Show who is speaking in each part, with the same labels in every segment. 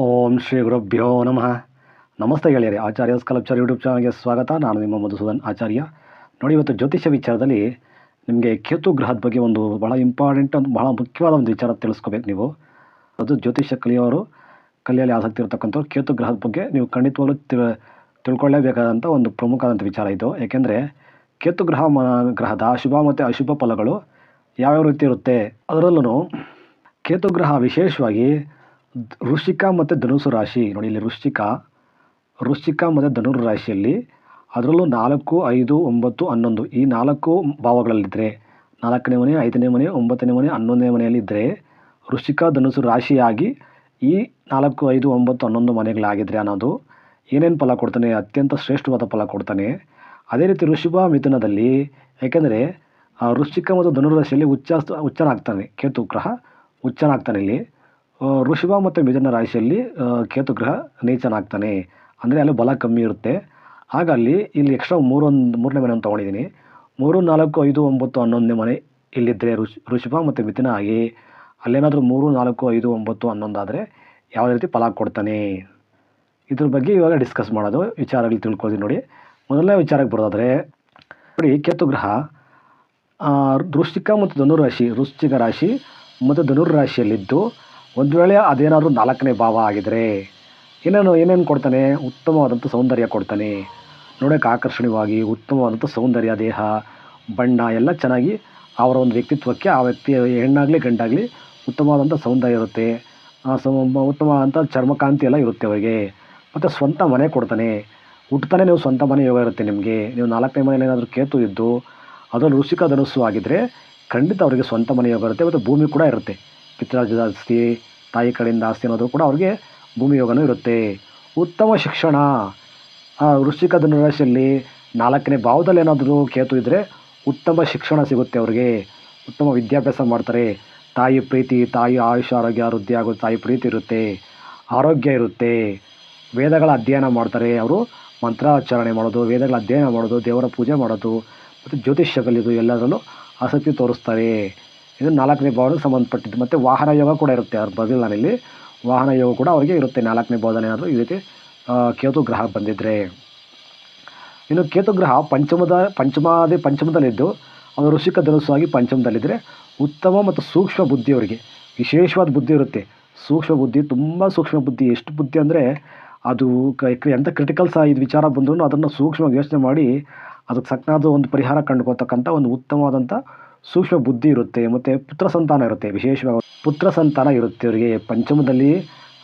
Speaker 1: ಓಂ ಶ್ರೀ ಗುರುಭ್ಯೋ ನಮಃ. ನಮಸ್ತೆ ಗೆಳೆಯರಿ, ಆಚಾರ್ಯ ಸ್ಕಲ್ಪ್ಚರ್ ಯೂಟ್ಯೂಬ್ ಚಾನಲ್ಗೆ ಸ್ವಾಗತ. ನಾನು ನಿಮ್ಮ ಮಧುಸೂದನ್ ಆಚಾರ್ಯ. ನೋಡಿ, ಇವತ್ತು ಜ್ಯೋತಿಷ್ಯ ವಿಚಾರದಲ್ಲಿ ನಿಮಗೆ ಕೇತು ಗ್ರಹದ ಬಗ್ಗೆ ಒಂದು ಭಾಳ ಇಂಪಾರ್ಟೆಂಟ್ ಒಂದು ಭಾಳ ಮುಖ್ಯವಾದ ಒಂದು ವಿಚಾರ ತಿಳಿಸ್ಕೋಬೇಕು ನೀವು. ಅದು ಜ್ಯೋತಿಷ್ಯ ಕಲಿಯೋರು ಕಲಿಯಲ್ಲಿ ಆಸಕ್ತಿ ಇರತಕ್ಕಂಥವ್ರು ಕೇತು ಗ್ರಹದ ಬಗ್ಗೆ ನೀವು ಖಂಡಿತವಾಗ್ಲೂ ತಿಳ್, ತಿಳ್ಕೊಳ್ಳೇಬೇಕಾದಂಥ ಒಂದು ಪ್ರಮುಖವಾದಂಥ ವಿಚಾರ ಇದು. ಏಕೆಂದರೆ ಕೇತು ಗ್ರಹ, ಮ, ಗ್ರಹದ ಶುಭ ಮತ್ತು ಅಶುಭ ಫಲಗಳು ಯಾವ್ಯಾವ ರೀತಿ ಇರುತ್ತೆ? ಅದರಲ್ಲೂ ಕೇತು ಗ್ರಹ ವಿಶೇಷವಾಗಿ ವೃಶ್ಚಿಕ ಮತ್ತು ಧನುಸು ರಾಶಿ. ನೋಡಿ, ಇಲ್ಲಿ ವೃಶ್ಚಿಕ ವೃಶ್ಚಿಕ ಮತ್ತು ಧನುರ್ ರಾಶಿಯಲ್ಲಿ ಅದರಲ್ಲೂ ನಾಲ್ಕು, ಐದು, ಒಂಬತ್ತು, ಹನ್ನೊಂದು ಈ ನಾಲ್ಕು ಭಾವಗಳಲ್ಲಿದ್ದರೆ ನಾಲ್ಕನೇ ಮನೆ, ಐದನೇ ಮನೆ, ಒಂಬತ್ತನೇ ಮನೆ, ಹನ್ನೊಂದನೇ ಮನೆಯಲ್ಲಿದ್ದರೆ ವೃಶ್ಚಿಕ, ಧನುಸು ರಾಶಿಯಾಗಿ ಈ ನಾಲ್ಕು, ಐದು, ಒಂಬತ್ತು, ಹನ್ನೊಂದು ಮನೆಗಳಾಗಿದ್ದರೆ ಅನ್ನೋದು ಏನೇನು ಫಲ ಕೊಡ್ತಾನೆ? ಅತ್ಯಂತ ಶ್ರೇಷ್ಠವಾದ ಫಲ ಕೊಡ್ತಾನೆ. ಅದೇ ರೀತಿ ಋಷಭ ಮಿಥುನದಲ್ಲಿ ಯಾಕೆಂದರೆ ವೃಶ್ಚಿಕ ಮತ್ತು ಧನುರಾಶಿಯಲ್ಲಿ ಉಚ್ಚ ಉಚ್ಚನಾಗ್ತಾನೆ. ಕೇತು ಗ್ರಹ ಉಚ್ಚನಾಗ್ತಾನೆ ಇಲ್ಲಿ. ವೃಷಭ ಮತ್ತು ಮಿಥುನ ರಾಶಿಯಲ್ಲಿ ಕೇತು ಗ್ರಹ ನೀಚನಾಗ್ತಾನೆ. ಅಂದರೆ ಅಲ್ಲಿ ಬಲ ಕಮ್ಮಿ ಇರುತ್ತೆ. ಆಗ ಅಲ್ಲಿ ಇಲ್ಲಿ ಎಕ್ಸ್ಟ್ರಾ ಮೂರೊಂದು, ಮೂರನೇ ಮನೆಯನ್ನು ತೊಗೊಂಡಿದ್ದೀನಿ. ಮೂರು, ನಾಲ್ಕು, ಐದು, ಒಂಬತ್ತು, ಹನ್ನೊಂದನೇ ಮನೆ ಇಲ್ಲಿದ್ದರೆ ಋಷ್, ಋಷಭ ಮತ್ತು ಮಿಥುನ ಆಗಿ ಅಲ್ಲೇನಾದರೂ ಮೂರು, ನಾಲ್ಕು, ಐದು, ಒಂಬತ್ತು, ಹನ್ನೊಂದಾದರೆ ಯಾವುದೇ ರೀತಿ ಫಲ ಕೊಡ್ತಾನೆ. ಇದ್ರ ಬಗ್ಗೆ ಇವಾಗ ಡಿಸ್ಕಸ್ ಮಾಡೋದು, ವಿಚಾರಗಳು ತಿಳ್ಕೊಳ್ತೀನಿ ನೋಡಿ. ಮೊದಲನೇ ವಿಚಾರಕ್ಕೆ ಬರೋದಾದರೆ, ನೋಡಿ, ಕೇತು ಗ್ರಹ ವೃಶ್ಚಿಕ ಮತ್ತು ಧನುರಾಶಿ ವೃಶ್ಚಿಕ ರಾಶಿ ಮತ್ತು ಧನುರ್ ರಾಶಿಯಲ್ಲಿದ್ದು ಒಂದು ವೇಳೆ ಅದೇನಾದರೂ ನಾಲ್ಕನೇ ಭಾವ ಆಗಿದ್ರೆ ಏನೇನು ಏನೇನು ಕೊಡ್ತಾನೆ? ಉತ್ತಮವಾದಂಥ ಸೌಂದರ್ಯ ಕೊಡ್ತಾನೆ. ನೋಡೋಕೆ ಆಕರ್ಷಣೀಯವಾಗಿ ಉತ್ತಮವಾದಂಥ ಸೌಂದರ್ಯ, ದೇಹ, ಬಣ್ಣ ಎಲ್ಲ ಚೆನ್ನಾಗಿ ಅವರ ಒಂದು ವ್ಯಕ್ತಿತ್ವಕ್ಕೆ ಆ ವ್ಯಕ್ತಿ ಹೆಣ್ಣಾಗಲಿ, ಗಂಡಾಗಲಿ ಉತ್ತಮವಾದಂಥ ಸೌಂದರ್ಯ ಇರುತ್ತೆ. ಉತ್ತಮವಾದಂಥ ಚರ್ಮಕಾಂತಿ ಎಲ್ಲ ಇರುತ್ತೆ ಅವರಿಗೆ. ಮತ್ತು ಸ್ವಂತ ಮನೆ ಕೊಡ್ತಾನೆ. ಹುಟ್ಟತಾನೆ ನೀವು ಸ್ವಂತ ಮನೆ ಯೋಗ ಇರುತ್ತೆ ನಿಮಗೆ. ನೀವು ನಾಲ್ಕನೇ ಮನೇಲಿ ಏನಾದರೂ ಕೇತು ಇದ್ದು ಅದರಲ್ಲಿ ಋಷಿಕ ಧನಸ್ಸು ಆಗಿದ್ದರೆ ಖಂಡಿತ ಅವರಿಗೆ ಸ್ವಂತ ಮನೆ ಯೋಗ ಇರುತ್ತೆ. ಮತ್ತು ಭೂಮಿ ಕೂಡ ಇರುತ್ತೆ. ಪಿತ್ರಾರ್ಜದ ಆಸ್ತಿ ತಾಯಿ ಕಡೆಯಿಂದ ಆಸ್ತಿ ಅನ್ನೋದು ಕೂಡ ಅವರಿಗೆ ಭೂಮಿ ಯೋಗನೂ ಇರುತ್ತೆ. ಉತ್ತಮ ಶಿಕ್ಷಣ. ವೃಶ್ಚಿಕ ಧನುರಾಶಿಯಲ್ಲಿ ನಾಲ್ಕನೇ ಭಾವದಲ್ಲಿ ಏನಾದರೂ ಕೇತು ಇದ್ದರೆ ಉತ್ತಮ ಶಿಕ್ಷಣ ಸಿಗುತ್ತೆ ಅವರಿಗೆ. ಉತ್ತಮ ವಿದ್ಯಾಭ್ಯಾಸ ಮಾಡ್ತಾರೆ. ತಾಯಿ ಪ್ರೀತಿ, ತಾಯಿ ಆಯುಷ್ಯ ಆರೋಗ್ಯ ವೃದ್ಧಿ ಆಗೋ ತಾಯಿ ಪ್ರೀತಿ ಇರುತ್ತೆ. ಆರೋಗ್ಯ ಇರುತ್ತೆ. ವೇದಗಳ ಅಧ್ಯಯನ ಮಾಡ್ತಾರೆ ಅವರು. ಮಂತ್ರಾಚರಣೆ ಮಾಡೋದು, ವೇದಗಳ ಅಧ್ಯಯನ ಮಾಡೋದು, ದೇವರ ಪೂಜೆ ಮಾಡೋದು, ಮತ್ತು ಜ್ಯೋತಿಷ್ಯ ಕಲಿಯೋದು ಎಲ್ಲದರಲ್ಲೂ ಆಸಕ್ತಿ ತೋರಿಸ್ತಾರೆ. ಇದು ನಾಲ್ಕನೇ ಭಾವನೆಗೆ ಸಂಬಂಧಪಟ್ಟಿದ್ದು. ಮತ್ತು ವಾಹನ ಯೋಗ ಕೂಡ ಇರುತ್ತೆ ಅವ್ರ ಬದಲಿನಲ್ಲಿ ವಾಹನ ಯೋಗ ಕೂಡ ಅವರಿಗೆ ಇರುತ್ತೆ ನಾಲ್ಕನೇ ಭಾವದಲ್ಲಿ ಏನಾದರೂ ಈ ರೀತಿ ಕೇತು ಗ್ರಹ ಬಂದಿದ್ದರೆ ಇನ್ನು ಕೇತು ಗ್ರಹ ಪಂಚಮದ, ಪಂಚಮಾದಿ, ಪಂಚಮದಲ್ಲಿದ್ದು ಅವರು ಋಷಿಕ ಧನುಸ್ವಾಗಿ ಪಂಚಮದಲ್ಲಿದ್ದರೆ ಉತ್ತಮ ಮತ್ತು ಸೂಕ್ಷ್ಮ ಬುದ್ಧಿ ಅವರಿಗೆ. ವಿಶೇಷವಾದ ಬುದ್ಧಿ ಇರುತ್ತೆ. ಸೂಕ್ಷ್ಮ ಬುದ್ಧಿ, ತುಂಬ ಸೂಕ್ಷ್ಮ ಬುದ್ಧಿ. ಎಷ್ಟು ಬುದ್ಧಿ ಅಂದರೆ ಅದು ಎಂಥ ಕ್ರಿಟಿಕಲ್ ಸಹ ಇದು ವಿಚಾರ ಬಂದರೂ ಅದನ್ನು ಸೂಕ್ಷ್ಮವಾಗಿ ಯೋಚನೆ ಮಾಡಿ, ಅದಕ್ಕೆ ಸಕ್ಕನಾದ ಒಂದು ಪರಿಹಾರ ಕಂಡುಕೊಳ್ತಕ್ಕಂಥ ಒಂದು ಉತ್ತಮವಾದಂಥ ಸೂಕ್ಷ್ಮ ಬುದ್ಧಿ ಇರುತ್ತೆ ಮತ್ತು ಪುತ್ರ ಸಂತಾನ ಇರುತ್ತೆ. ವಿಶೇಷವಾಗಿ ಪುತ್ರ ಸಂತಾನ ಇರುತ್ತೆ ಅವರಿಗೆ. ಪಂಚಮದಲ್ಲಿ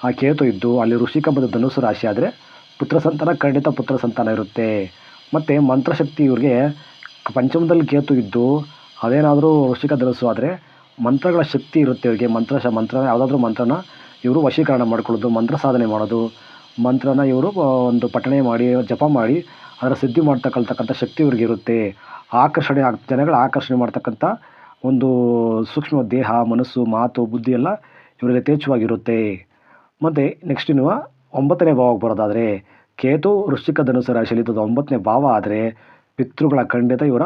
Speaker 1: ಆ ಕೇತು ಇದ್ದು ಅಲ್ಲಿ ಋಷಿಕ ಧನುಸು ರಾಶಿ ಆದರೆ ಪುತ್ರ ಸಂತಾನ, ಖಂಡಿತ ಪುತ್ರ ಸಂತಾನ ಇರುತ್ತೆ. ಮತ್ತು ಮಂತ್ರಶಕ್ತಿ ಇವ್ರಿಗೆ ಪಂಚಮದಲ್ಲಿ ಕೇತು ಇದ್ದು ಅದೇನಾದರೂ ಋಷಿಕ ಧನುಸು ಆದರೆ ಮಂತ್ರಗಳ ಶಕ್ತಿ ಇರುತ್ತೆ ಇವರಿಗೆ. ಮಂತ್ರ ಶ ಮಂತ್ರ ಯಾವುದಾದ್ರೂ ಮಂತ್ರನ ಇವರು ವಶೀಕರಣ ಮಾಡ್ಕೊಳ್ಳೋದು, ಮಂತ್ರ ಸಾಧನೆ ಮಾಡೋದು. ಮಂತ್ರನ ಇವರು ಒಂದು ಪಠಣೆ ಮಾಡಿ, ಜಪ ಮಾಡಿ, ಅದರ ಸಿದ್ಧಿ ಮಾಡ್ತಕ್ಕಂತಕ್ಕಂಥ ಶಕ್ತಿ ಇವ್ರಿಗೆ ಇರುತ್ತೆ. ಆಕರ್ಷಣೆ ಆಗ, ಜನಗಳ ಆಕರ್ಷಣೆ ಮಾಡ್ತಕ್ಕಂಥ ಒಂದು ಸೂಕ್ಷ್ಮ ದೇಹ, ಮನಸ್ಸು, ಮಾತು, ಬುದ್ಧಿ ಎಲ್ಲ ಇವರಿಗೆ ಯಥೇಚ್ಛವಾಗಿರುತ್ತೆ. ಮತ್ತು ನೆಕ್ಸ್ಟ್ ನೀವು ಒಂಬತ್ತನೇ ಭಾವಕ್ಕೆ ಬರೋದಾದರೆ, ಕೇತು ವೃಶ್ಚಿಕ ಧನುಸು ರಾಶಿಯಲ್ಲಿ ಒಂಬತ್ತನೇ ಭಾವ ಆದರೆ, ಪಿತೃಗಳ ಖಂಡಿತ ಇವರ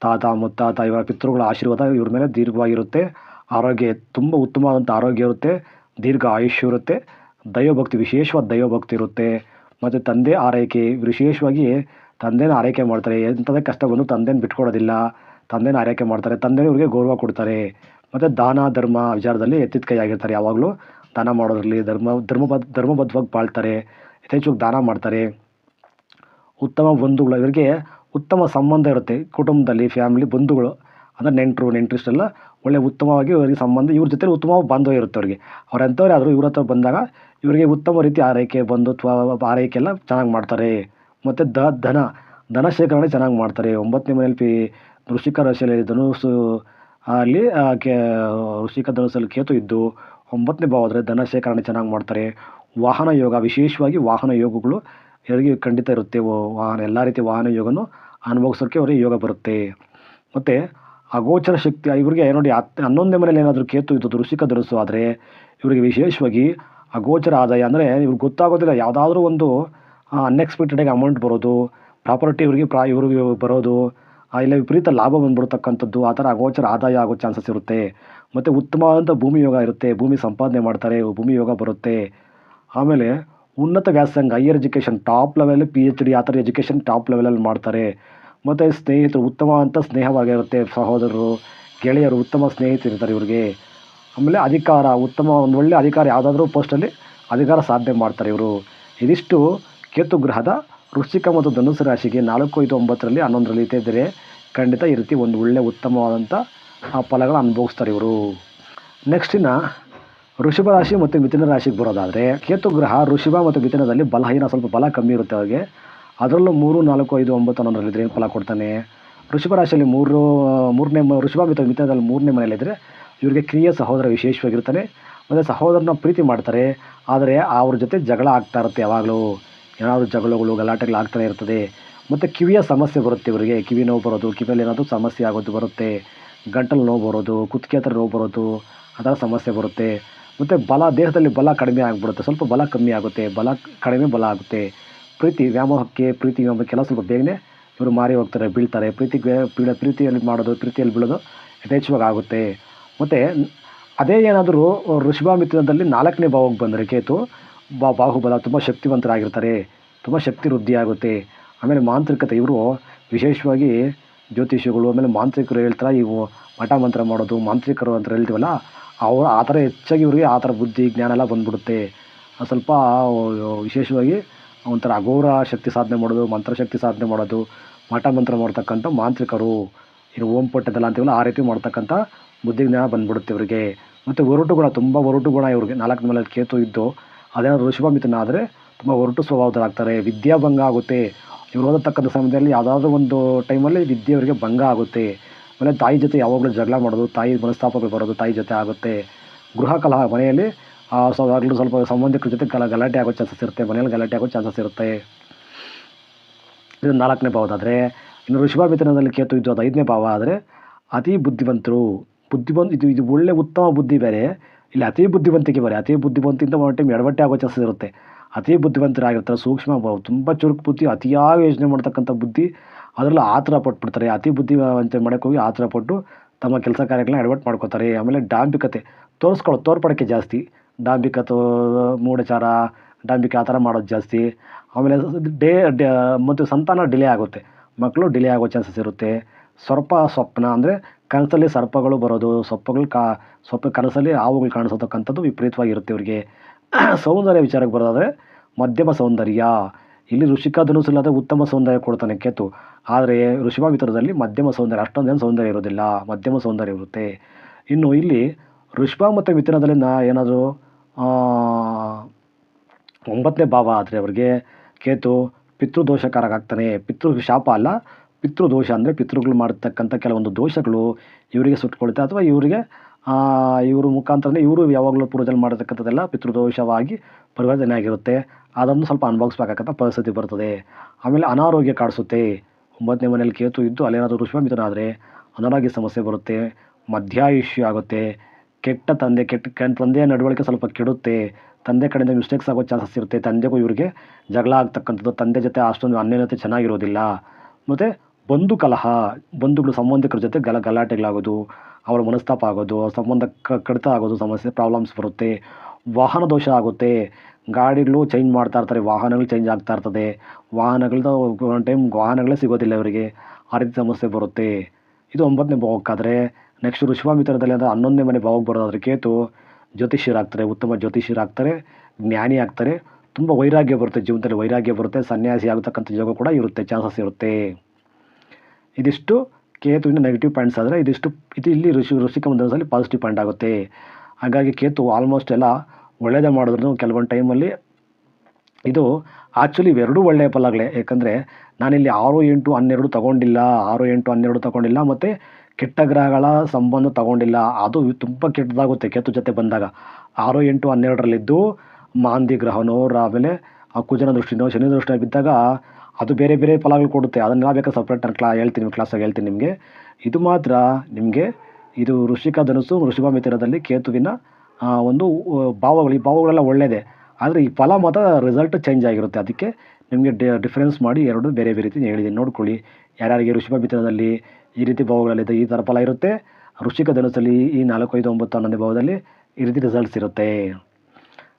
Speaker 1: ತಾತ, ಮುತ್ತಾತ, ಇವರ ಪಿತೃಗಳ ಆಶೀರ್ವಾದ ಇವ್ರ ಮೇಲೆ ದೀರ್ಘವಾಗಿರುತ್ತೆ. ಆರೋಗ್ಯ ತುಂಬ ಉತ್ತಮವಾದಂಥ ಆರೋಗ್ಯ ಇರುತ್ತೆ, ದೀರ್ಘ ಆಯುಷ್ಯ ಇರುತ್ತೆ, ದೈವಭಕ್ತಿ ವಿಶೇಷವಾದ ದೈವಭಕ್ತಿ ಇರುತ್ತೆ. ಮತ್ತು ತಂದೆ ಆರೈಕೆ ವಿಶೇಷವಾಗಿ ತಂದೆನ ಆರೈಕೆ ಮಾಡ್ತಾರೆ, ಎಂಥದೇ ಕಷ್ಟ ಬಂದು ತಂದೆನ ಬಿಟ್ಕೊಡೋದಿಲ್ಲ, ತಂದೆನ ಆರೈಕೆ ಮಾಡ್ತಾರೆ ತಂದೆ ಇವ್ರಿಗೆ ಗೌರವ ಕೊಡ್ತಾರೆ. ಮತ್ತು ದಾನ, ಧರ್ಮ ವಿಚಾರದಲ್ಲಿ ಎತ್ತಿದ ಕೈ ಆಗಿರ್ತಾರೆ. ಯಾವಾಗಲೂ ದಾನ ಮಾಡೋದ್ರಲ್ಲಿ ಧರ್ಮ ಧರ್ಮಬದ್ಧ ಧರ್ಮಬದ್ಧವಾಗಿ ಬಾಳ್ತಾರೆ ಯಥೇಚ್ಛವಾಗಿ ದಾನ ಮಾಡ್ತಾರೆ. ಉತ್ತಮ ಬಂಧುಗಳು, ಇವರಿಗೆ ಉತ್ತಮ ಸಂಬಂಧ ಇರುತ್ತೆ. ಕುಟುಂಬದಲ್ಲಿ, ಫ್ಯಾಮಿಲಿ ಬಂಧುಗಳು, ಅಂದರೆ ನೆಂಟರು ನೆಂಟ್ರಿಷ್ಟೆಲ್ಲ ಒಳ್ಳೆ ಉತ್ತಮವಾಗಿ ಇವರಿಗೆ ಸಂಬಂಧ, ಇವ್ರ ಜೊತೆ ಉತ್ತಮ ಬಾಂಧವ್ಯ ಇರುತ್ತೆ ಅವ್ರಿಗೆ. ಅವ್ರು ಆದರೂ ಇವ್ರ ಹತ್ರ ಬಂದಾಗ ಇವರಿಗೆ ಉತ್ತಮ ರೀತಿ ಆರೈಕೆ, ಬಂಧುತ್ವ, ಆರೈಕೆ ಎಲ್ಲ ಚೆನ್ನಾಗಿ ಮಾಡ್ತಾರೆ. ಮತ್ತು ದ, ಧನ. ಧನ ಶೇಖರಣೆ ಚೆನ್ನಾಗಿ ಮಾಡ್ತಾರೆ. ಒಂಬತ್ತನೇ ಮನೆಯಲ್ಲಿ ಪಿ ವೃಶ್ಚಿಕ ರಾಶಿಯಲ್ಲಿ ಧನುಸು, ಅಲ್ಲಿ ಕೆ ವೃಶ್ಚಿಕ ಧನುಸಲ್ಲಿ ಕೇತು ಇದ್ದು, ಒಂಬತ್ತನೇ ಭಾವ ಆದರೆ ಧನ ಶೇಖರಣೆ ಚೆನ್ನಾಗಿ ಮಾಡ್ತಾರೆ. ವಾಹನ ಯೋಗ, ವಿಶೇಷವಾಗಿ ವಾಹನ ಯೋಗಗಳು ಎಲ್ಲರಿಗೆ ಖಂಡಿತ ಇರುತ್ತೆ. ವಾಹನ, ಎಲ್ಲ ರೀತಿಯ ವಾಹನ ಯೋಗನೂ ಅನುಭವಿಸೋಕ್ಕೆ ಅವರಿಗೆ ಯೋಗ ಬರುತ್ತೆ. ಮತ್ತು, ಅಗೋಚರ ಶಕ್ತಿ, ಇವರಿಗೆ ನೋಡಿ ಹತ್ತು ಹನ್ನೊಂದನೇ ಮನೇಲಿ ಏನಾದರೂ ಕೇತು ಇದ್ದು ವೃಷಿಕ ಧನುಸು ಆದರೆ, ಇವರಿಗೆ ವಿಶೇಷವಾಗಿ ಅಗೋಚರ ಆದಾಯ ಅಂದರೆ ಇವ್ರಿಗೆ ಗೊತ್ತಾಗೋದಿಲ್ಲ. ಯಾವುದಾದ್ರೂ ಒಂದು ಅನ್ಎಕ್ಸ್ಪೆಕ್ಟೆಡಾಗಿ ಅಮೌಂಟ್ ಬರೋದು ಪ್ರಾಪರ್ಟಿ ಇವ್ರಿಗೆ ಪ್ರಾ ಇವ್ರಿಗೆ ಬರೋದು ಇಲ್ಲ ವಿಪರೀತ ಲಾಭ ಬಂದ್ಬಿಡ್ತಕ್ಕಂಥದ್ದು, ಆ ಥರ ಅಗೋಚರ ಆದಾಯ ಆಗೋ ಚಾನ್ಸಸ್ ಇರುತ್ತೆ. ಮತ್ತು ಉತ್ತಮವಾದಂಥ ಭೂಮಿ ಯೋಗ ಇರುತ್ತೆ, ಭೂಮಿ ಸಂಪಾದನೆ ಮಾಡ್ತಾರೆ, ಭೂಮಿ ಯೋಗ ಬರುತ್ತೆ. ಆಮೇಲೆ ಉನ್ನತ ವ್ಯಾಸಂಗ higher education top level P H D ಆ ಥರ ಎಜುಕೇಷನ್ ಟಾಪ್ ಲೆವೆಲಲ್ಲಿ ಮಾಡ್ತಾರೆ. ಮತ್ತು ಸ್ನೇಹಿತರು ಉತ್ತಮ ಅಂತ ಸ್ನೇಹವಾಗಿರುತ್ತೆ ಸಹೋದರರು, ಗೆಳೆಯರು, ಉತ್ತಮ ಸ್ನೇಹಿತರಿರ್ತಾರೆ ಇವ್ರಿಗೆ. ಆಮೇಲೆ ಅಧಿಕಾರ, ಉತ್ತಮ ಒಂದು ಒಳ್ಳೆ ಅಧಿಕಾರ ಯಾವುದಾದ್ರೂ ಪೋಸ್ಟಲ್ಲಿ ಅಧಿಕಾರ ಸಾಧನೆ ಮಾಡ್ತಾರೆ ಇವರು. ಇದಿಷ್ಟು ಕೇತು ಗ್ರಹದ ವೃಶ್ಚಿಕ ಮತ್ತು ಧನುಸು ರಾಶಿಗೆ ನಾಲ್ಕು ಐದು ಒಂಬತ್ತರಲ್ಲಿ ಹನ್ನೊಂದರಲ್ಲಿ ಇದ್ದರೆ ಖಂಡಿತ ಈ ರೀತಿ ಒಂದು ಒಳ್ಳೆಯ ಉತ್ತಮವಾದಂಥ, ಆ, ಫಲಗಳು ಅನುಭವಿಸ್ತಾರೆ ಇವರು. ನೆಕ್ಸ್ಟಿನ ವೃಷಭ ರಾಶಿ ಮತ್ತು ಮಿಥುನ ರಾಶಿಗೆ ಬರೋದಾದರೆ, ಕೇತು ಗ್ರಹ ವೃಷಭ ಮತ್ತು ಮಿಥುನದಲ್ಲಿ ಬಲಹೀನ, ಸ್ವಲ್ಪ ಬಲ ಕಮ್ಮಿ ಇರುತ್ತೆ ಅವ್ರಿಗೆ. ಅದರಲ್ಲೂ ಮೂರು, ನಾಲ್ಕು, ಐದು, ಒಂಬತ್ತು ಹನ್ನೊಂದರಲ್ಲಿದ್ದರೆ ಏನು ಫಲ ಕೊಡ್ತಾನೆ? ವೃಷಭ ರಾಶಿಯಲ್ಲಿ ಮೂರು, ಮೂರನೇ ಮ, ವೃಷಭ ಮತ್ತು ಮಿಥುನದಲ್ಲಿ ಮೂರನೇ ಮನೆಯಲ್ಲಿದ್ದರೆ ಇವರಿಗೆ ಕ್ರಿಯೆ ಸಹೋದರ ವಿಶೇಷವಾಗಿರ್ತಾನೆ. ಮತ್ತು ಸಹೋದರನ ಪ್ರೀತಿ ಮಾಡ್ತಾರೆ. ಆದರೆ ಅವ್ರ ಜೊತೆ ಜಗಳ ಆಗ್ತಾ ಇರುತ್ತೆ ಯಾವಾಗಲೂ. ಏನಾದರೂ ಜಗಳಗಳು, ಗಲಾಟೆಗಳು ಆಗ್ತಾನೆ ಇರ್ತದೆ. ಮತ್ತು ಕಿವಿಯ ಸಮಸ್ಯೆ ಬರುತ್ತೆ ಇವರಿಗೆ. ಕಿವಿ ನೋವು ಬರೋದು, ಕಿವಿಯಲ್ಲಿ ಏನಾದರೂ ಸಮಸ್ಯೆ ಆಗೋದು ಬರುತ್ತೆ. ಗಂಟಲು ನೋವು ಬರೋದು ಕುತ್ತಿಗೆ ಹತ್ರ ನೋವು ಬರೋದು, ಆ ಸಮಸ್ಯೆ ಬರುತ್ತೆ. ಮತ್ತು ಬಲ, ದೇಹದಲ್ಲಿ ಬಲ ಕಡಿಮೆ ಆಗಿಬಿಡುತ್ತೆ. ಸ್ವಲ್ಪ ಬಲ ಕಮ್ಮಿ ಆಗುತ್ತೆ. ಬಲ ಕಡಿಮೆ ಬಲ ಆಗುತ್ತೆ. ಪ್ರೀತಿ ವ್ಯಾಮೋಹಕ್ಕೆ, ಪ್ರೀತಿ ವ್ಯಾಮೋಹಕ್ಕೆಲ್ಲ ಸ್ವಲ್ಪ ಬೇಗನೆ ಇವರು ಮಾರಿ ಹೋಗ್ತಾರೆ, ಬೀಳ್ತಾರೆ. ಪ್ರೀತಿಗೆ ಬೀಳ, ಪ್ರೀತಿಯಲ್ಲಿ ಮಾಡೋದು, ಪ್ರೀತಿಯಲ್ಲಿ ಬೀಳೋದು ಯಥೇಚ್ಛವಾಗಿ ಆಗುತ್ತೆ. ಮತ್ತು ಅದೇ ಏನಾದರೂ ಋಷಭಾಮಿತ್ರದಲ್ಲಿ ನಾಲ್ಕನೇ ಭಾವಕ್ಕೆ ಬಂದರೆ ಕೇತು ಬಾ, ಬಾಹುಬಲ ತುಂಬ ಶಕ್ತಿವಂತರಾಗಿರ್ತಾರೆ, ತುಂಬ ಶಕ್ತಿ ವೃದ್ಧಿಯಾಗುತ್ತೆ ಆಮೇಲೆ ಮಾಂತ್ರಿಕತೆ, ಇವರು ವಿಶೇಷವಾಗಿ ಜ್ಯೋತಿಷಿಗಳು, ಆಮೇಲೆ ಮಾಂತ್ರಿಕರು ಹೇಳ್ತಾರೆ, ಇವು ಮಠ ಮಂತ್ರ ಮಾಡೋದು, ಮಾಂತ್ರಿಕರು ಅಂತ ಹೇಳ್ತೀವಲ್ಲ, ಅವರು ಆ ಥರ ಹೆಚ್ಚಾಗಿ ಇವರಿಗೆ ಆ ಥರ ಬುದ್ಧಿ, ಜ್ಞಾನ ಎಲ್ಲ ಬಂದ್ಬಿಡುತ್ತೆ. ಸ್ವಲ್ಪ ವಿಶೇಷವಾಗಿ ಒಂಥರ ಅಘೋರ ಶಕ್ತಿ ಸಾಧನೆ ಮಾಡೋದು ಮಂತ್ರಶಕ್ತಿ ಸಾಧನೆ ಮಾಡೋದು ಮಠ ಮಂತ್ರ ಮಾಡ್ತಕ್ಕಂಥ ಮಾಂತ್ರಿಕರು ಇನ್ನು ಓಂ ಪಟ್ಟದಲ್ಲ ಅಂತೀವಲ್ಲ, ಆ ರೀತಿ ಮಾಡ್ತಕ್ಕಂಥ ಬುದ್ಧಿ ಜ್ಞಾನ ಬಂದ್ಬಿಡುತ್ತೆ ಇವರಿಗೆ. ಮತ್ತು ಒರಟು ಗುಣ ತುಂಬ ಒರಟು ಗುಣ ಇವ್ರಿಗೆ. ನಾಲ್ಕು ಮೇಲೆ ಕೇತು ಇದ್ದು ಅದೇನಾದ್ರು ಋಷಭ ಮಿಥುನ ಆದರೆ ತುಂಬ ಒರಟು ಸ್ವಭಾವದರಾಗ್ತಾರೆ ವಿದ್ಯಾಭಂಗ ಆಗುತ್ತೆ. ಇವ್ರು ಓದತಕ್ಕಂಥ ಸಮಯದಲ್ಲಿ ಯಾವುದಾದ್ರೂ ಒಂದು ಟೈಮಲ್ಲಿ ವಿದ್ಯೆ ಅವರಿಗೆ ಭಂಗ ಆಗುತ್ತೆ. ಆಮೇಲೆ ತಾಯಿ ಜೊತೆ ಯಾವಾಗಲೂ ಜಗಳ ಮಾಡೋದು, ತಾಯಿ ಮನಸ್ತಾಪಗಳು ಬರೋದು ತಾಯಿ ಜೊತೆ ಆಗುತ್ತೆ. ಗೃಹ ಕಲಹ ಮನೆಯಲ್ಲಿ ಸೊ ಯಾವಾಗಲೂ ಸ್ವಲ್ಪ ಸಂಬಂಧಿಕರ ಜೊತೆ ಗಲ, ಗಲಾಟೆ ಆಗೋ ಚಾನ್ಸಸ್ ಇರುತ್ತೆ, ಮನೆಯಲ್ಲಿ ಗಲಾಟೆ ಆಗೋ ಚಾನ್ಸಸ್ ಇರುತ್ತೆ. ಇದು ನಾಲ್ಕನೇ ಭಾವದಾದರೆ ಇನ್ನು ಋಷಭ ಮಿಥುನದಲ್ಲಿ ಕೇತು ಇದ್ದು ಅದು ಐದನೇ ಭಾವ ಆದರೆ, ಅತಿ ಬುದ್ಧಿವಂತರು. ಬುದ್ಧಿವಂತ, ಇದು ಇದು ಒಳ್ಳೆ ಉತ್ತಮ ಬುದ್ಧಿ ಬೇರೆ. ಇಲ್ಲಿ ಅತಿ ಬುದ್ಧಿವಂತಿಕೆ ಬರೀ ಅತಿ ಬುದ್ಧಿವಂತಿಂದ ಒಂದು ಟೈಮ್ ಎಡವಟ್ಟೆ ಆಗೋ ಚಾನ್ಸಸ್ ಇರುತ್ತೆ. ಅತಿ ಬುದ್ಧಿವಂತರಾಗಿರ್ತಾರೆ. ಸೂಕ್ಷ್ಮ ತುಂಬ ಚುರುಕು ಬುದ್ಧಿ, ಅತಿಯಾಗಿ ಯೋಚನೆ ಮಾಡ್ತಕ್ಕಂಥ ಬುದ್ಧಿ ಅದರಲ್ಲೂ ಆತರ ಪಟ್ಬಿಡ್ತಾರೆ. ಅತಿ ಬುದ್ಧಿವಂತ ಮಾಡೋಕ್ಕೆ ಹೋಗಿ ಆತರ ಪಟ್ಟು ತಮ್ಮ ಕೆಲಸ ಕಾರ್ಯಗಳನ್ನ ಎಡವಟ್ಟು ಮಾಡ್ಕೋತಾರೆ. ಆಮೇಲೆ ಡಾಂಬಿಕತೆ ತೋರಿಸ್ಕೊಳ್ಳೋ ತೋರ್ಪಡೋಕ್ಕೆ ಜಾಸ್ತಿ. ಡಾಂಬಿಕತೆ ಮೂಢಚಾರ, ಡಾಂಬಿಕೆ ಆ ಥರ ಮಾಡೋದು ಜಾಸ್ತಿ. ಆಮೇಲೆ ಡೇ ಮತ್ತು ಸಂತಾನ ಡಿಲೇ ಆಗುತ್ತೆ. ಮಕ್ಕಳು ಡಿಲೇ ಆಗೋ ಚಾನ್ಸಸ್ ಇರುತ್ತೆ. ಸರ್ಪ ಸ್ವಪ್ನ ಅಂದರೆ ಕನಸಲ್ಲಿ ಸರ್ಪಗಳು ಬರೋದು ಸೊಪ್ಪಗಳು ಕಾ ಸೊಪ್ಪು ಕನಸಲ್ಲಿ ಹಾವುಗಳು ಕಾಣಿಸತಕ್ಕಂಥದ್ದು ವಿಪರೀತವಾಗಿರುತ್ತೆ ಇವರಿಗೆ. ಸೌಂದರ್ಯ ವಿಚಾರಕ್ಕೆ ಬರೋದಾದರೆ ಮಧ್ಯಮ ಸೌಂದರ್ಯ. ಇಲ್ಲಿ ಋಷಿಕ ಧನುಸ್ಸಿಲ್ಲದೆ ಉತ್ತಮ ಸೌಂದರ್ಯ ಕೊಡ್ತಾನೆ ಕೇತು. ಆದರೆ ಋಷಭ ವಿತರದಲ್ಲಿ ಮಧ್ಯಮ ಸೌಂದರ್ಯ ಅಷ್ಟೊಂದೇನು ಸೌಂದರ್ಯ ಇರೋದಿಲ್ಲ, ಮಧ್ಯಮ ಸೌಂದರ್ಯ ಇರುತ್ತೆ. ಇನ್ನು ಇಲ್ಲಿ ಋಷಭ ಮತ್ತು ಮಿಥುನದಲ್ಲಿ ನಾ ಏನಾದರೂ ಒಂಬತ್ತನೇ ಭಾವ ಆದರೆ ಅವರಿಗೆ ಕೇತು ಪಿತೃದೋಷಕಾರಕ ಆಗ್ತಾನೆ ಪಿತೃ ಶಾಪ ಅಲ್ಲ ಪಿತೃದೋಷ ಅಂದರೆ ಪಿತೃಗಳು ಮಾಡ್ತಕ್ಕಂಥ ಕೆಲವೊಂದು ದೋಷಗಳು ಇವರಿಗೆ ಸುಟ್ಕೊಳುತ್ತೆ ಅಥವಾ ಇವರಿಗೆ ಇವರು ಮುಖಾಂತರನೇ ಇವರು ಯಾವಾಗಲೂ ಪೂರ್ವಜಲ್ಲಿ ಮಾಡತಕ್ಕಂಥದ್ದೆಲ್ಲ ಪಿತೃದೋಷವಾಗಿ ಪರಿವರ್ತನೆ ಆಗಿರುತ್ತೆ. ಅದನ್ನು ಸ್ವಲ್ಪ ಅನುಭವಿಸ್ಬೇಕಾಗಂಥ ಪರಿಸ್ಥಿತಿ ಬರ್ತದೆ. ಆಮೇಲೆ ಅನಾರೋಗ್ಯ ಕಾಡಿಸುತ್ತೆ. ಒಂಬತ್ತನೇ ಮನೇಲಿ ಕೇತು ಇದ್ದು ಅಲ್ಲೇನಾದರೂ ಋಷಭ ಆದರೆ ಅನಾರೋಗ್ಯ ಸಮಸ್ಯೆ ಬರುತ್ತೆ, ಮಧ್ಯಾಯುಷ್ಯ ಆಗುತ್ತೆ, ಕೆಟ್ಟ ತಂದೆ, ಕೆಟ್ಟ ಕೆಟ್ಟ ತಂದೆಯ ನಡವಳಿಕೆ ಸ್ವಲ್ಪ ಕೆಡುತ್ತೆ, ತಂದೆ ಕಡೆಯಿಂದ ಮಿಸ್ಟೇಕ್ಸ್ ಆಗೋ ಚಾನ್ಸಸ್ ಇರುತ್ತೆ, ತಂದೆಗೂ ಇವರಿಗೆ ಜಗಳ ಆಗ್ತಕ್ಕಂಥದ್ದು, ತಂದೆ ಜೊತೆ ಅಷ್ಟೊಂದು ಅನ್ಯೋನ್ಯತೆ ಚೆನ್ನಾಗಿರೋದಿಲ್ಲ. ಮತ್ತು ಬಂಧು ಕಲಹ, ಬಂಧುಗಳು ಸಂಬಂಧಿಕರ ಜೊತೆ ಗಲ, ಗಲಾಟೆಗಳಾಗೋದು, ಅವರ ಮನಸ್ತಾಪ ಆಗೋದು ಸಂಬಂಧ ಕಡಿತ ಆಗೋದು, ಸಮಸ್ಯೆ ಪ್ರಾಬ್ಲಮ್ಸ್ ಬರುತ್ತೆ, ವಾಹನ ದೋಷ ಆಗುತ್ತೆ, ಗಾಡಿಗಳು ಚೇಂಜ್ ಮಾಡ್ತಾ ಇರ್ತಾರೆ, ವಾಹನಗಳು ಚೇಂಜ್ ಆಗ್ತಾ ಇರ್ತದೆ ವಾಹನಗಳ ಒಂದು ಟೈಮ್ ವಾಹನಗಳೇ ಸಿಗೋದಿಲ್ಲ ಅವರಿಗೆ ಆ ರೀತಿ ಸಮಸ್ಯೆ ಬರುತ್ತೆ. ಇದು ಒಂಬತ್ತನೇ ಭಾವಕ್ಕಾದರೆ ನೆಕ್ಸ್ಟ್ ಋಷಭ ಮಿತ್ರದಲ್ಲಿ ಅಂದರೆ ಹನ್ನೊಂದನೇ ಮನೆ ಭಾವಕ್ಕೆ ಬರೋದಾದ್ರೆ ಕೇತು, ಜ್ಯೋತಿಷ್ಯರಾಗ್ತಾರೆ, ಉತ್ತಮ ಜ್ಯೋತಿಷ್ಯರಾಗ್ತಾರೆ, ಜ್ಞಾನಿ ಆಗ್ತಾರೆ, ತುಂಬ ವೈರಾಗ್ಯ ಬರುತ್ತೆ, ಜೀವನದಲ್ಲಿ ವೈರಾಗ್ಯ ಬರುತ್ತೆ, ಸನ್ಯಾಸಿ ಆಗತಕ್ಕಂಥ ಯೋಗ ಕೂಡ ಇರುತ್ತೆ, ಚಾನ್ಸಸ್ ಇರುತ್ತೆ. ಇದಿಷ್ಟು ಕೇತುವಿನ ನೆಗೆಟಿವ್ ಪಾಯಿಂಟ್ಸ್ ಆದರೆ ಇದಿಷ್ಟು ಇದು ಇಲ್ಲಿ ಋಷಿ ಋಷಿಕ ಮಂದಿರದಲ್ಲಿ ಪಾಸಿಟಿವ್ ಪಾಯಿಂಟ್ ಆಗುತ್ತೆ. ಹಾಗಾಗಿ ಕೇತು ಆಲ್ಮೋಸ್ಟ್ ಎಲ್ಲ ಒಳ್ಳೆಯದೇ ಮಾಡಿದ್ರು ಕೆಲವೊಂದು ಟೈಮಲ್ಲಿ ಇದು ಆ್ಯಕ್ಚುಲಿ ಇವೆರಡೂ ಒಳ್ಳೆಯ ಫಲಗಳೇ. ಯಾಕಂದರೆ ನಾನಿಲ್ಲಿ ಆರು ಎಂಟು ಹನ್ನೆರಡು ತಗೊಂಡಿಲ್ಲ. ಆರು ಎಂಟು ಹನ್ನೆರಡು ತಗೊಂಡಿಲ್ಲ ಮತ್ತು ಕೆಟ್ಟ ಗ್ರಹಗಳ ಸಂಬಂಧ ತಗೊಂಡಿಲ್ಲ. ಅದು ತುಂಬ ಕೆಟ್ಟದಾಗುತ್ತೆ ಕೇತು ಜೊತೆ ಬಂದಾಗ. ಆರು ಎಂಟು ಹನ್ನೆರಡರಲ್ಲಿದ್ದು ಮಾಂದಿ ಗ್ರಹನೋ, ಆಮೇಲೆ ಆ ಕುಜನ ದೃಷ್ಟಿನೋ, ಶನಿ ದೃಷ್ಟಿನೋ ಬಿದ್ದಾಗ ಅದು ಬೇರೆ ಬೇರೆ ಫಲಗಳು ಕೊಡುತ್ತೆ. ಅದನ್ನೆಲ್ಲ ಬೇಕಾದ್ರೆ ಸಪ್ರೇಟ್ ನಾನು ಕ್ಲಾ ಹೇಳ್ತೀನಿ ಕ್ಲಾಸಾಗಿ ಹೇಳ್ತೀನಿ ನಿಮಗೆ. ಇದು ಮಾತ್ರ ನಿಮಗೆ, ಇದು ಋಷಿಕ ಧನುಸ್ಸು ಮಿಥುನದಲ್ಲಿ ಕೇತುವಿನ ಒಂದು ಭಾವಗಳು. ಈ ಭಾವಗಳೆಲ್ಲ ಒಳ್ಳೆಯದೇ ಆದರೆ ಈ ಫಲ ಮಾತ್ರ ರಿಸಲ್ಟ್ ಚೇಂಜ್ ಆಗಿರುತ್ತೆ. ಅದಕ್ಕೆ ನಿಮಗೆ ಡಿಫ್ರೆನ್ಸ್ ಮಾಡಿ ಎರಡು ಬೇರೆ ಬೇರೆ ರೀತಿ ಹೇಳಿದ್ದೀನಿ. ನೋಡ್ಕೊಳ್ಳಿ. ಯಾರ್ಯಾರಿಗೆ ಋಷಭ ಮಿತ್ರದಲ್ಲಿ ಈ ರೀತಿ ಭಾವಗಳಲ್ಲಿದೆ ಈ ಥರ ಫಲ ಇರುತ್ತೆ ವೃಶ್ಚಿಕ ಧನುಸಲ್ಲಿ ಈ ನಾಲ್ಕು ಐದು ಒಂಬತ್ತು ಹನ್ನೊಂದು ಭಾವದಲ್ಲಿ ಈ ರೀತಿ ರಿಸಲ್ಟ್ಸ್ ಇರುತ್ತೆ.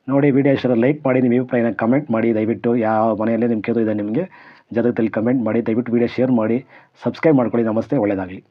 Speaker 1: ನೋಡಿ ವಿಡಿಯೋ ಇಷ್ಟರ ಲೈಕ್ ಮಾಡಿ, ನಿಮ್ಮ ಅಭಿಪ್ರಾಯನ ಕಮೆಂಟ್ ಮಾಡಿ. ದಯವಿಟ್ಟು ಯಾವ ಮನೆಯಲ್ಲಿ ನಿಮ್ಮ ಕೇತು ಇದೆ ನಿಮಗೆ, ಜಗತ್ತಲ್ಲಿ ಕಮೆಂಟ್ ಮಾಡಿ. ದಯವಿಟ್ಟು ವಿಡಿಯೋ ಶೇರ್ ಮಾಡಿ. ಸಬ್ಸ್ಕ್ರೈಬ್ ಮಾಡ್ಕೊಳ್ಳಿ. ನಮಸ್ತೆ. ಒಳ್ಳೆಯದಾಗಲಿ